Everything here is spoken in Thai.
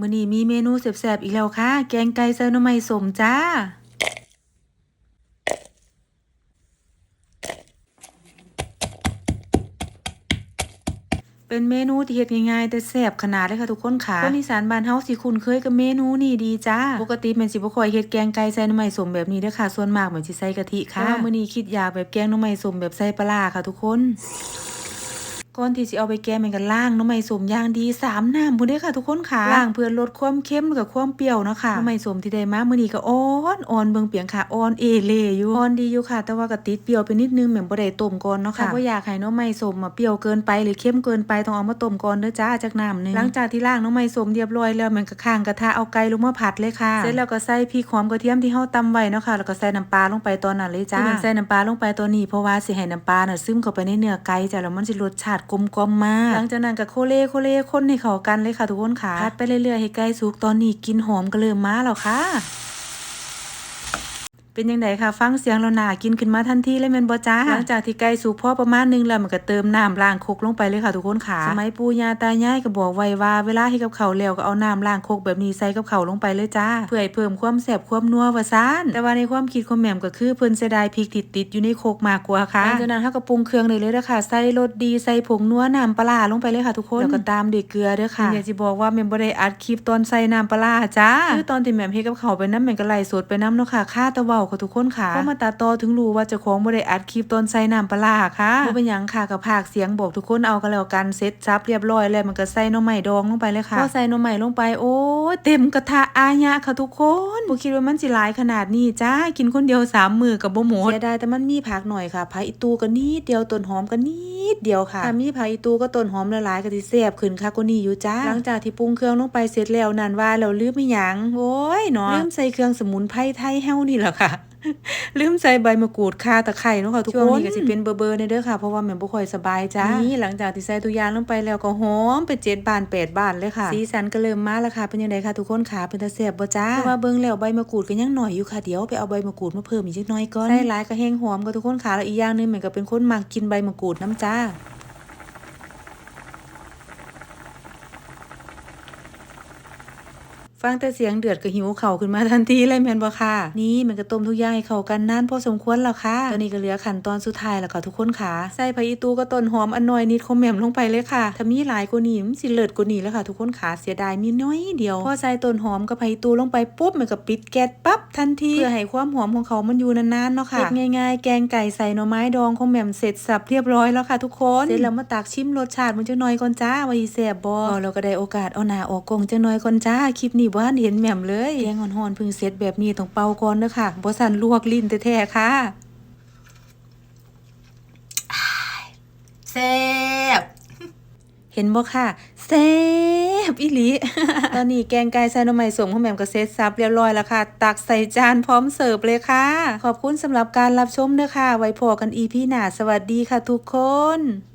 มื้อนี้มีเมนูแซ่บๆอีกแล้วค่ะ แกงไก่ใส่หน่อไม้สมจ้า เป็นเมนูที่เฮ็ดง่ายๆแต่แซ่บขนาดเลยค่ะทุกคนค่ะคนอีสานบ้านเฮาสิคุ้นเคยกับเมนูนี้ดีจ้า ปกติแม่นสิบ่ค่อยเฮ็ดแกงไก่ใส่หน่อไม้สมแบบนี้เด้อค่ะ ส่วนมากแม่นสิใส่กะทิค่ะแต่ว่ามื้อนี้คิดอยากแบบแกงหน่อไม้สมแบบใส่ปลาค่ะทุกคน ก่อนที่สิเอาไปแกงแมันก็ล้างหน้ำไม้สมอย่างดีสามน้ำพุ่นเด้อค่ะทุกคนค่ะล้างเพื่อลดความเค็มกับความเปรี้ยวเนาะค่ะหน้ำไม้สมที่ได้มามื้อนี้ก็อ่อนอ่อนเบิ่งเปียงค่ะอ่อนเอเล่อยู่อ่อนดีอยู่ค่ะ แต่ว่าก็ติดเปรี้ยวไปนิดนึงแม่นบ่ได้ต้มก่อนเนาะค่ะถ้าบ่อยากให้หน้ำไม้สมมาเปรี้ยวเกินไปหรือเค็มเกินไปต้องเอามาต้มก่อนเด้อจ้าจากน้ำหนึงหลังจากที่ล้างหน้ำไม้สมเรียบร้อยแล้วมันก็ข้างกระทะเอาไก่ลงมาผัดเลยค่ะเสร็จแล้วก็ใส่พริกหอมกระเทียมที่เฮาตำไว้เนาะค่ะแล้วก็ใส่น้ำปลาลงไปตอนนั้นเลยจ้าที่มันใส่น้ำปลาลงไปตัวนี้เพราะว่าสิให้น้ำปลาน่ะซึมเข้าไปในเนื้อไก่จ้ะแล้วมันสิรสชาติกลมกล่อมมากหลังจากนั้นก็โคเลโคเลคนให้เข้ากันเลยค่ะทุกคนค่ะผัดไปเรื่อยๆให้ไก่สุกตอนนี้กลินหอมก็เริ่มมาแล้วค่ะ เป็นยังไงคะฟังเสียงเราหนากินขึ้นมาทันทีเลยแม่นบ่จ้าหลังจากที่ไก่สุกพอประมาณนึงแล้วมันก็เติมน้ำล้างครกลงไปเลยค่ะทุกคนค่ะ สมัยปู่ย่าตายายก็บอกไว้ว่าเวลาเฮ็ดกับข้าวแล้วก็เอาน้ำล้างครกแบบนี้ใส่กับข้าวลงไปเลยจ้าเพื่อให้เพิ่มความแซ่บความนัวว่าซ่านแต่ว่าในความคิดของแหม่มก็คือเพิ่นเสียดายพริกที่ติดอยู่ในโครกมากกว่าค่ะหลังจากนั้นเฮาก็ปรุงเครื่องได้เลยเด้อค่ะใส่รสดีใส่ผงนัวน้ำปลาร้าลงไปเลยค่ะทุกคนแล้วก็ตามด้วยเกลือเด้อค่ะอยากสิบอกว่าแม่มบ่ได้อัดคลิปตอนใส่น้ำปลาร้าจ้าคือตอนที่แหม่มเฮ็ดกับข้าวไปนำแม่มก็ไล่สดไปนำเนาะค่ะค่าแตะเว้าค่ะทุกคนค่ะพอมาตัดต่อถึงรู้ว่าเจ้าของบ่ได้อัดคลิปตอนใส่น้ำปลาร้าค่ะบ่เป็นหยังค่ะก็พากย์เสียงบอกทุกคนเอาก็แล้วกันเสร็จซับเรียบร้อยแล้วมันก็ใส่หน่อไม้ดองลงไปเลยค่ะพอใส่หน่อไม้ลงไปโอ้ยเต็มกระทะอายะค่ะทุกคนบ่คิดว่ามันสิหลายขนาดนี้จ้ากินคนเดียวสามมื้อก็บ่หมดเสียดายแต่มันมีผักหน่อยค่ะผักอีตูก็นิดเดียวต้นหอมก็นิดเดียวค่ะถ้ามีผักอีตูก็ต้นหอมหลายๆก็สิแซ่บขึ้นค่ะกว่านี้อยู่จ้าหลังจากที่ปรุงเครื่องลงไปเสร็จแล้วนั่นว่าแล้วลืมอีหยังโอ้ยเนาะลืมใส่เครื่องสมุนไพรไทยเฮานี่แหละค่ะ ลืมใส่ใบมะกรูดข่าตะไคร้เนาะค่ะทุกคนช่วงนี้ก็สิเป็นเบอร์เบอร์ในเด้อค่ะเพราะว่าแม่นบ่ค่อยสบายจ้านี่หลังจากที่ใส่ตัวอยางลงไปแล้วก็หอมไปเจ็ดบานแปดบานเลยค่ะสีสันก็เริ่มมาแล้วค่ะเป็นยังไงคะทุกคนค่ะเป็นตาแซ่บบ่จ้าเพราะว่าเบิ่งแล้วใบมะกรูดก็ยังหน่อยอยู่ค่ะเดี๋ยวไปเอาใบมะกรูดมาเพิ่มอีกจักหน่อยก่อนใส่หลายก็แห้งหอมก็ทุกคนค่ะแล้วอีกอย่างหนึงแม่นก็เป็นคนมักกินใบมะกรูดน้ำจ้า ฟังแต่เสียงเดือดก็หิวเข่าขึ้นมาทันทีเลยแม่นบ่ค่ะ นี่มันก็ต้มทุกอย่างให้เข้ากันนานพอสมควรแล้วค่ะตอนนี้ก็เหลือขั้นตอนสุดท้ายแล้วค่ะทุกคนค่ะใส่ผัอีตูก็ต้นหอมอันน้อยนิดของแหม่มลงไปเลยค่ะถ้ามีหลายกว่านี้มันสิเลิศกว่านี้แล้วค่ะทุกคนค่ะเสียดายมีน้อยเดียวพอใส่ต้นหอมกับผัอีตูลงไปปุ๊บมันก็ปิดแก๊สปั๊บทันทีเพื่อให้ความหอมของเขามันอยู่นานๆเนาะค่ะเฮ็ดง่ายๆ แกงไก่ใส่หน่อไม้ดองของแหม่มเสร็จสับเรียบร้อยแล้วค่ะทุกคนเสร็จแล้วมาตักชิมรสชาติมันจังหน่อยก่อนจ้าว่าสิแซ่บบ่พอเราก็ได้โอกาสเอาหน้าออกกงจะน่อยก่อนจ้าคลิปนี้บ่ทันเห็นแหม่มเลยแกงอ่อนๆเพิ่งเสร็จแบบนี้ต้องเป่าก่อนเด้อค่ะบ่สั่นลวกลิ้นแท้ๆค่ะแซ่บเห็นบ่ค่ะแซ่บอีหลีตอนนี้แกงไก่ใส่หน่อไม้ส้มของแหม่มก็เสร็จสับเรียบร้อยแล้วค่ะ ตักใส่จานพร้อมเสิร์ฟเลยค่ะ ขอบคุณสำหรับการรับชมเด้อค่ะ ไว้พอกันอีพีหน้าสวัสดีค่ะทุกคน